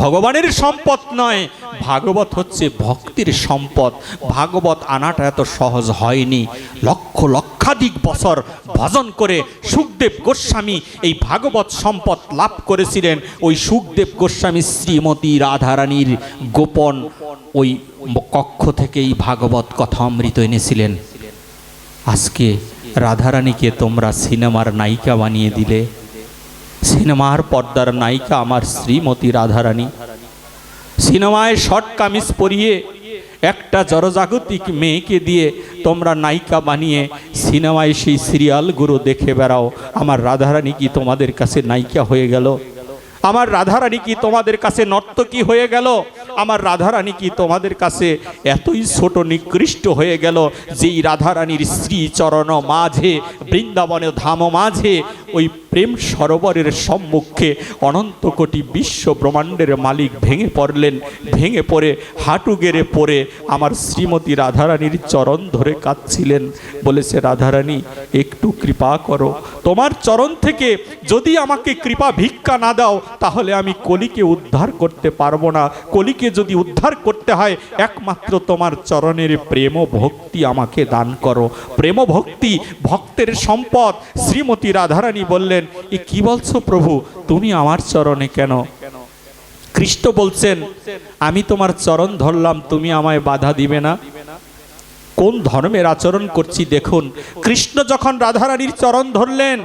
ভগবানের সম্পদ নয়, ভাগবত হচ্ছে ভক্তির সম্পদ। ভাগবত আনাটা এত সহজ হয়নি। লক্ষ লক্ষাধিক বছর ভজন করে সুখদেব গোস্বামী এই ভাগবত সম্পদ লাভ করেছিলেন। ওই সুখদেব গোস্বামী শ্রীমতী রাধারানীর গোপন ওই কক্ষ থেকে এই ভাগবত কথা অমৃত এনেছিলেন। আজকে রাধারানীকে তোমরা সিনেমার নায়িকা বানিয়ে দিলে। সিনেমার পর্দার নায়িকা আমার শ্রীমতী রাধারানী। সিনেমায় শর্ট কামিজ পরিয়ে, একটা জড়জাগতিক মেয়েকে দিয়ে তোমরা নায়িকা বানিয়ে সিনেমায় সেই সিরিয়ালগুলো দেখে বেড়াও। আমার রাধারানী কি তোমাদের কাছে নায়িকা হয়ে গেল? আমার রাধারানী কি তোমাদের কাছে নর্তকী হয়ে গেল? আমার রাধারানী কি তোমাদের কাছে এতই ছোট নিকৃষ্ট হয়ে গেল, যেই রাধারানীর শ্রী চরণ মাঝে, বৃন্দাবনে ধাম মাঝে ওই প্রেম সরোবরের সম্মুখে অনন্ত কোটি বিশ্ব ব্রহ্মাণ্ডের মালিক ভেঙে পড়লেন, ভেঙে পড়ে, হাঁটু গেড়ে পড়ে। আমার শ্রীমতী রাধারানীর চরণ ধরে কাঁদছিলেন। বলেছে, রাধারানী একটু কৃপা করো। তোমার চরণ থেকে যদি আমাকে কৃপা ভিক্ষা না দাও, তাহলে আমি কলিকে উদ্ধার করতে পারব না। কলিকে যদি উদ্ধার করতে হয়, একমাত্র তোমার চরণের প্রেম ভক্তি আমাকে দান করো। প্রেম ভক্তি, ভক্তের সম্পদ। শ্রীমতী রাধারানী বললেন, এ কি বলছো প্রভু? তুমি আমার চরণে কেন? কৃষ্ণ বলছেন, আমি তোমার চরণ ধরলাম, তুমি আমায় বাধা দিবে না। কোন ধর্মের আচরণ করছি দেখুন। কৃষ্ণ যখন রাধারানীর চরণ ধরলেন,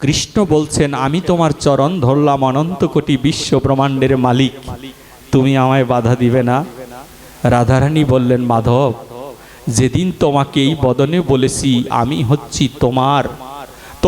কৃষ্ণ বলছেন, আমি তোমার চরণ ধরলাম অনন্ত কোটি বিশ্ব ব্রহ্মাণ্ডের মালিক। তুমি আমায় বাধা দিবে না? রাধারানী বললেন, মাধব, যেদিন তোমাকে এই বদনে বলেছি, আমি হচ্ছি তোমার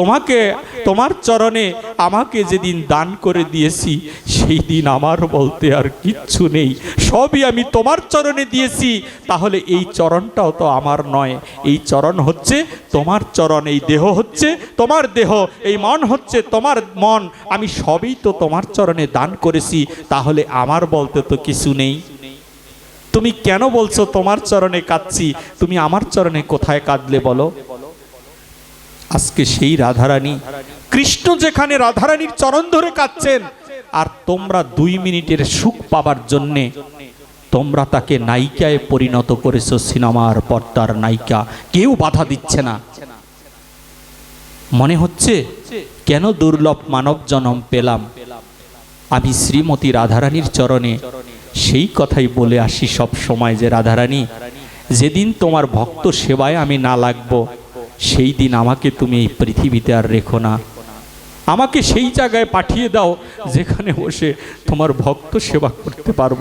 তোমাকে, তোমার চরণে আমাকে যেদিন দান করে দিয়েছি, সেই দিন আমার বলতে আর কিচ্ছু নেই। সবই আমি তোমার চরণে দিয়েছি, তাহলে এই চরণটাও তো আমার নয়। এই চরণ হচ্ছে তোমার চরণ, এই দেহ হচ্ছে তোমার দেহ, এই মন হচ্ছে তোমার মন। আমি সবই তো তোমার চরণে দান করেছি, তাহলে আমার বলতে তো কিছু নেই। তুমি কেন বলছো তোমার চরণে কাঁদছি? তুমি আমার চরণে কোথায় কাঁদলে বলো? আজকে সেই রাধারানী, কৃষ্ণ যেখানে রাধারানীর চরণ ধরে কাঁদছেন, আর তোমরা দুই মিনিটের সুখ পাবার জন্যে তোমরা তাকে নায়িকায় পরিণত করেছ সিনেমার পর্দার নায়িকা। কেউ বাধা দিচ্ছে না। মনে হচ্ছে, কেন দুর্লভ মানব জনম পেলাম? আমি শ্রীমতী রাধারানীর চরণে সেই কথাই বলে আসি সব সময় যে, রাধারানী, যেদিন তোমার ভক্ত সেবায় আমি না লাগবো সেই দিন আমাকে তুমি এই পৃথিবীতে আর রেখো না। আমাকে সেই জায়গায় পাঠিয়ে দাও যেখানে বসে তোমার ভক্ত সেবা করতে পারব।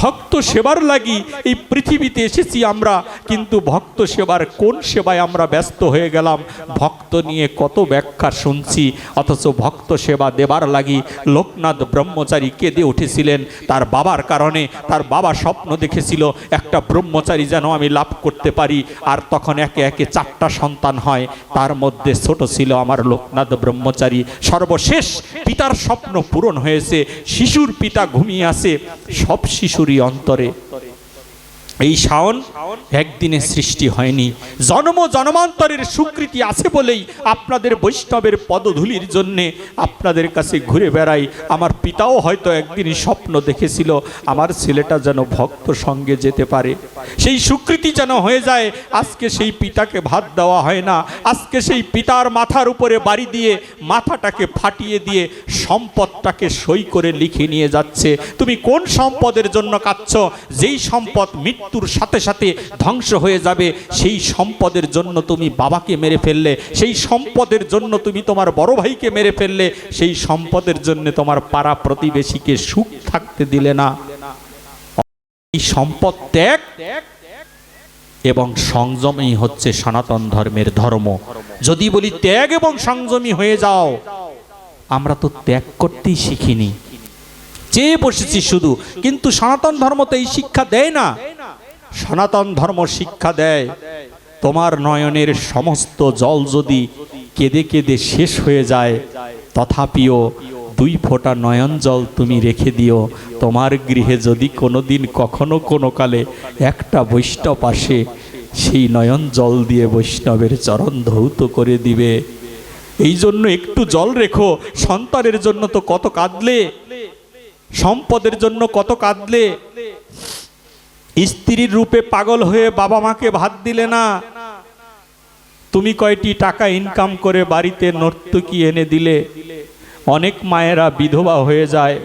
ভক্ত সেবার লাগি এই পৃথিবীতে এসেছি আমরা, কিন্তু ভক্ত সেবার কোন সেবায় আমরা ব্যস্ত হয়ে গেলাম? ভক্ত নিয়ে কত ব্যাখ্যা শুনছি, অথচ ভক্ত সেবা দেবার লাগি লোকনাথ ব্রহ্মচারী কেঁদে উঠেছিলেন। তার বাবার কারণে তার বাবা স্বপ্ন দেখেছিল একটা ব্রহ্মচারী যেন আমি লাভ করতে পারি, আর তখন একে একে চারটা সন্তান হয়। তার মধ্যে ছোট ছিল আমার লোকনাথ ব্রহ্মচারী। সর্বশেষ পিতার স্বপ্ন পূরণ হয়েছে শিশুর পিতা ঘুমিয়ে আছে সব শিশুরই অন্তরে। এই শাওন একদিনে সৃষ্টি হয়নি। জন্ম জন্মান্তরের স্বীকৃতি আছে বলেই আপনাদের বৈষ্ণবের পদধূলির জন্যে আপনাদের কাছে ঘুরে বেড়াই। আমার পিতাও হয়তো একদিন স্বপ্ন দেখেছিল আমার ছেলেটা যেন ভক্ত সঙ্গে যেতে পারে। সেই স্বীকৃতি যেন হয়ে যায়, আজকে সেই পিতাকে ভাত দেওয়া হয় না। আজকে সেই পিতার মাথার উপরে বাড়ি দিয়ে মাথাটাকে ফাটিয়ে দিয়ে সম্পদটাকে সই করে লিখে নিয়ে যাচ্ছে। তুমি কোন সম্পদের জন্য কাঁদছ? যেই সম্পদ মৃত্যুর সাথে সাথে ধ্বংস হয়ে যাবে। সেই সম্পদের জন্য তুমি বাবাকে মেরে ফেললে, সেই সম্পদের জন্য তুমি তোমার বড় ভাইকে মেরে ফেললে, সেই সম্পদের জন্য তোমার পাড়া প্রতিবেশীকে সুখ থাকতে দিলে না। এই সম্পদ ত্যাগ এবং সংযমই হচ্ছে সনাতন ধর্মের ধর্ম। যদি বলি ত্যাগ এবং সংযমী হয়ে যাও, আমরা তো ত্যাগ করতেই শিখিনি। চেয়ে বসেছি শুধু, কিন্তু সনাতন ধর্ম তো এই শিক্ষা দেয় না। সনাতন ধর্ম শিক্ষা দেয়। তোমার নয়নের সমস্ত জল যদি কেঁদে কেঁদে শেষ হয়ে যায়, তথাপিও দুই ফোঁটা নয়ন জল তুমি রেখে দিও। তোমার গৃহে যদি কোনোদিন কখনো কোনো কালে একটা বৈষ্ণব আসে, সেই নয়ন জল দিয়ে বৈষ্ণবের চরণ ধৌত করে দিবে। এই জন্য একটু জল রেখো, সন্তানের জন্য তো কত কাঁদলে। সম্পদের জন্য কত কাঁদলে? স্ত্রীর রূপে পাগল হয়ে বাবা মাকে ভাত দিলে না? তুমি কয়টি টাকা ইনকাম করে বাড়িতে নর্তকী এনে দিলে? অনেক মায়েরা বিধবা হয়ে যায়,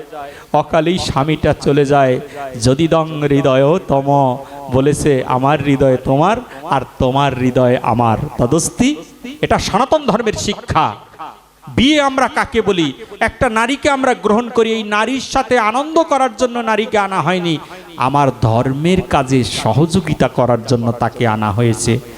অকালেই স্বামীটা চলে যায়। যদি দং হৃদয় তম, বলেছে, আমার হৃদয় তোমার আর তোমার হৃদয় আমার। তদস্তি এটা সনাতন ধর্মের শিক্ষা। বিয়ে আমরা কাকে বলি? একটা নারীকে আমরা গ্রহণ করি, এই নারীর সাথে আনন্দ করার জন্য নারীকে আনা হয়নি। আমার ধর্মের কাজে সহযোগিতা করার জন্য তাকে আনা হয়েছে।